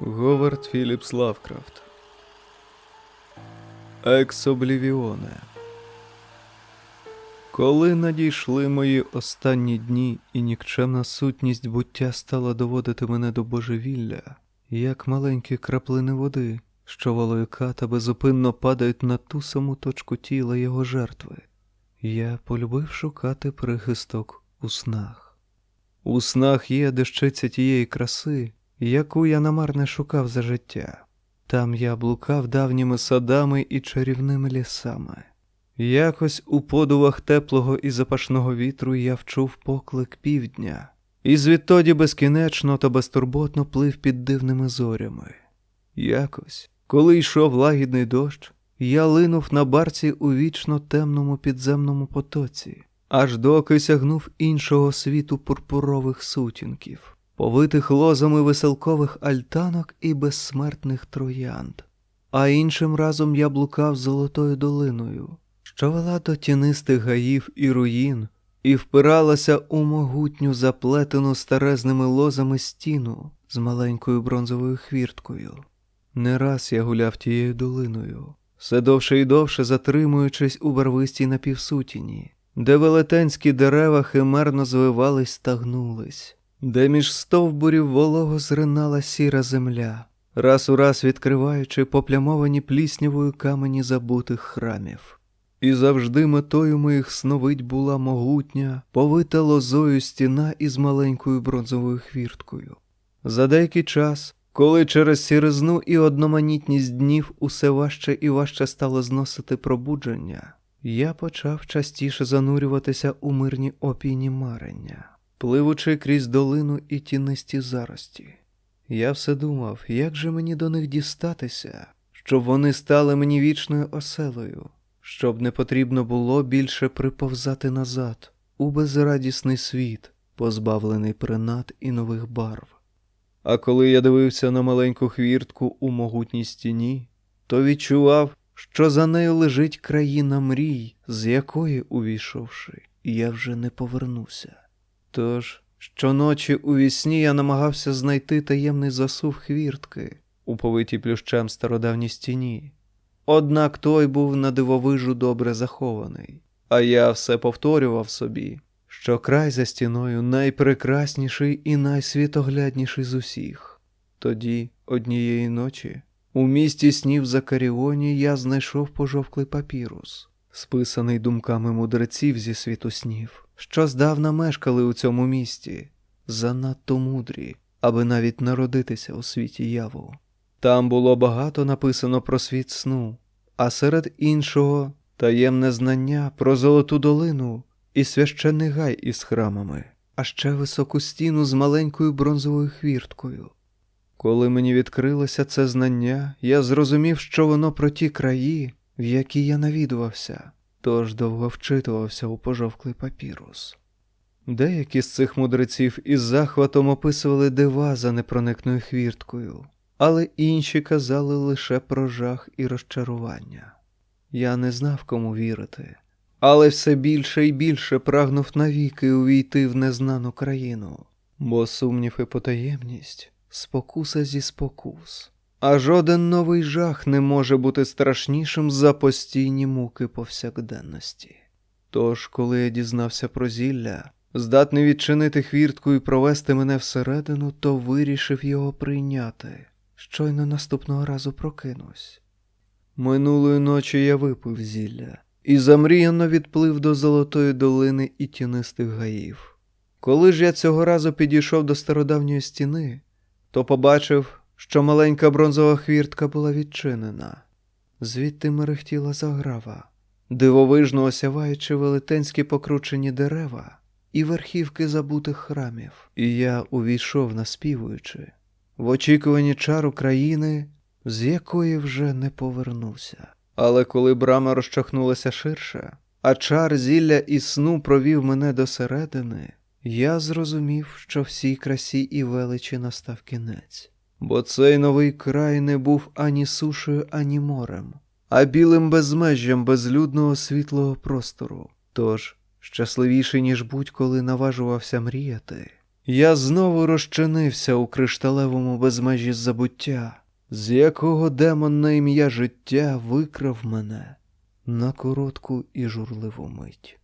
Говард Філіпс Лавкрафт. Екс Облівіоне. Коли надійшли мої останні дні, і нікчемна сутність буття стала доводити мене до божевілля, як маленькі краплини води, що волоюка та безупинно падають на ту саму точку тіла його жертви, я полюбив шукати прихисток у снах. У снах є дещиця тієї краси, яку я намарне шукав за життя. Там я блукав давніми садами і чарівними лісами. Якось у подувах теплого і запашного вітру я вчув поклик півдня, і звідтоді безкінечно та безтурботно плив під дивними зорями. Якось, коли йшов лагідний дощ, я линув на барці у вічно темному підземному потоці, аж доки сягнув іншого світу пурпурових сутінків, повитих лозами веселкових альтанок і безсмертних троянд. А іншим разом я блукав золотою долиною, що вела до тінистих гаїв і руїн, і впиралася у могутню заплетену старезними лозами стіну з маленькою бронзовою хвірткою. Не раз я гуляв тією долиною, все довше і довше затримуючись у барвистій напівсутіні, де велетенські дерева химерно звивались та гнулись, де між стовбурів волого зринала сіра земля, раз у раз відкриваючи поплямовані пліснявою камені забутих храмів. І завжди метою моїх сновидь була могутня, повита лозою стіна із маленькою бронзовою хвірткою. За деякий час, коли через сіризну і одноманітність днів усе важче і важче стало зносити пробудження, я почав частіше занурюватися у мирні опійні марення, пливучи крізь долину і тінисті зарості. Я все думав, як же мені до них дістатися, щоб вони стали мені вічною оселею, щоб не потрібно було більше приповзати назад у безрадісний світ, позбавлений принад і нових барв. А коли я дивився на маленьку хвіртку у могутній стіні, то відчував, що за нею лежить країна мрій, з якої, увійшовши, я вже не повернуся. Тож, щоночі у вісні я намагався знайти таємний засув хвіртки у повитій плющем стародавній стіні. Однак той був на дивовижу добре захований, а я все повторював собі, що край за стіною найпрекрасніший і найсвітоглядніший з усіх. Тоді, однієї ночі, у місті снів Закаріоні я знайшов пожовклий папірус, списаний думками мудреців зі світу снів, що здавна мешкали у цьому місті, занадто мудрі, аби навіть народитися у світі яву. Там було багато написано про світ сну, а серед іншого таємне знання про золоту долину і священний гай із храмами, а ще високу стіну з маленькою бронзовою хвірткою. Коли мені відкрилося це знання, я зрозумів, що воно про ті краї, в які я навідувався, тож довго вчитувався у пожовклий папірус. Деякі з цих мудреців із захватом описували дива за непроникною хвірткою, але інші казали лише про жах і розчарування. Я не знав, кому вірити, але все більше і більше прагнув навіки увійти в незнану країну, бо сумнів і потаємність спокуса зі спокус, а жоден новий жах не може бути страшнішим за постійні муки повсякденності. Тож, коли я дізнався про зілля, здатний відчинити хвіртку і провести мене всередину, то вирішив його прийняти. Щойно наступного разу прокинусь. Минулої ночі я випив зілля і замріяно відплив до Золотої долини і тінистих гаїв. Коли ж я цього разу підійшов до стародавньої стіни, то побачив, що маленька бронзова хвіртка була відчинена. Звідти мерехтіла заграва, дивовижно осяваючи велетенські покручені дерева і верхівки забутих храмів. І я увійшов, наспівуючи, в очікуванні чару країни, з якої вже не повернуся. Але коли брама розчахнулася ширше, а чар зілля і сну провів мене до середини, я зрозумів, що всій красі і величі настав кінець, бо цей новий край не був ані сушею, ані морем, а білим безмежжям безлюдного світлого простору. Тож, щасливіший, ніж будь-коли наважувався мріяти, Я знову розчинився у кришталевому безмежі забуття, з якого демон на ім'я життя викрав мене на коротку і журливу мить.